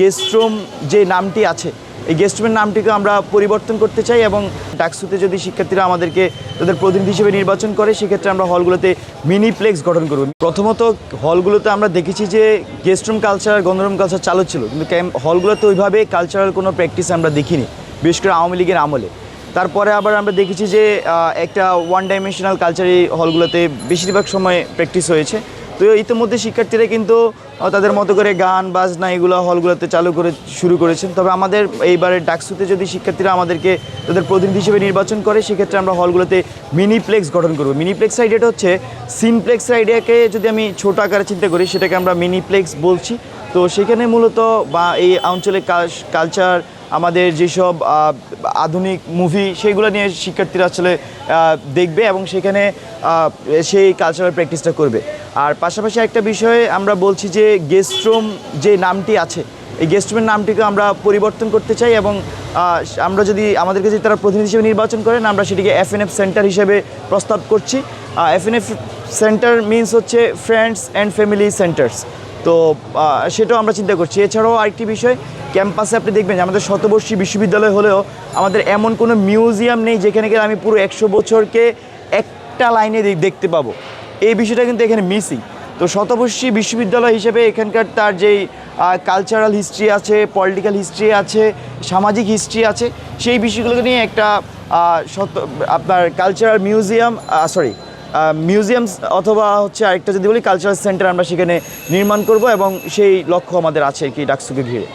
Guest room যে নামটি আছে, এই গেস্ট রুমের নামটিকে আমরা পরিবর্তন করতে চাই এবং ডাকসুতে যদি শিক্ষার্থীরা আমাদেরকে তাদের প্রতিনিধি হিসেবে নির্বাচন করে, সেক্ষেত্রে আমরা হলগুলোতে মিনি প্লেক্স গঠন করব। প্রথমত হলগুলোতে আমরা দেখেছি যে গেস্ট রুম কালচার গণরুম কালচার চালু ছিল, কিন্তু ক্যাম্প হলগুলোতে ওইভাবে কালচারাল কোনো প্র্যাকটিস আমরা দেখিনি, বিশেষ করে আওয়ামী লীগের আমলে। তারপরে আবার আমরা দেখেছি যে একটা ওয়ান ডাইমেনশনাল কালচার এই হলগুলোতে বেশিরভাগ সময় প্র্যাকটিস হয়েছে। তো ইতিমধ্যে শিক্ষার্থীরা কিন্তু তাদের মতো করে গান, বাজনা এগুলো হলগুলোতে চালু করে শুরু করেছেন। তবে আমাদের এইবারের ডাকসুতে যদি শিক্ষার্থীরা আমাদেরকে তাদের প্রতিনিধি হিসেবে নির্বাচন করে, সেক্ষেত্রে আমরা হলগুলোতে মিনিপ্লেক্স গঠন করব। মিনিপ্লেক্স আইডিয়াটা হচ্ছে সিনপ্লেক্স আইডিয়াকে যদি আমি ছোট আকারে চিন্তা করি, সেটাকে আমরা মিনিপ্লেক্স বলছি। তো সেখানে মূলত বা এই অঞ্চলে কালচার, আমাদের যেসব আধুনিক মুভি সেগুলো নিয়ে শিক্ষার্থীরা আসলে দেখবে এবং সেখানে সেই কালচারাল প্র্যাকটিসটা করবে। আর পাশাপাশি একটা বিষয়ে আমরা বলছি যে গেস্ট রুম যে নামটি আছে, এই গেস্ট রুমের নামটিকে আমরা পরিবর্তন করতে চাই এবং আমরা যদি আমাদেরকে যদি তারা প্রতিনিধি হিসেবে নির্বাচন করেন, আমরা সেটিকে এফএনএফ সেন্টার হিসেবে প্রস্তাব করছি। এফএনএফ সেন্টার মিনস হচ্ছে ফ্রেন্ডস অ্যান্ড ফ্যামিলি সেন্টার্স তো সেটাও আমরা চিন্তা করছি। এছাড়াও আরেকটি বিষয়, ক্যাম্পাসে আপনি দেখবেন যে আমাদের শতবর্ষী বিশ্ববিদ্যালয় হলেও আমাদের এমন কোনো মিউজিয়াম নেই যেখানে গেলে আমি পুরো একশো বছরকে একটা লাইনে দেখতে পাবো। এই বিষয়টা কিন্তু এখানে মিসিং তো শতবর্ষী বিশ্ববিদ্যালয় হিসেবে এখানকার তার যেই কালচারাল হিস্ট্রি আছে পলিটিক্যাল হিস্ট্রি আছে, সামাজিক হিস্ট্রি আছে, সেই বিষয়গুলোকে নিয়ে একটা শত, আপনার কালচারাল মিউজিয়াম সরি মিউজিয়ামস অথবা হচ্ছে আরেকটা যদি বলি কালচারাল সেন্টার আমরা সেখানে নির্মাণ করব এবং সেই লক্ষ্য আমাদের আছে কি ডাকসুকে ঘিরে।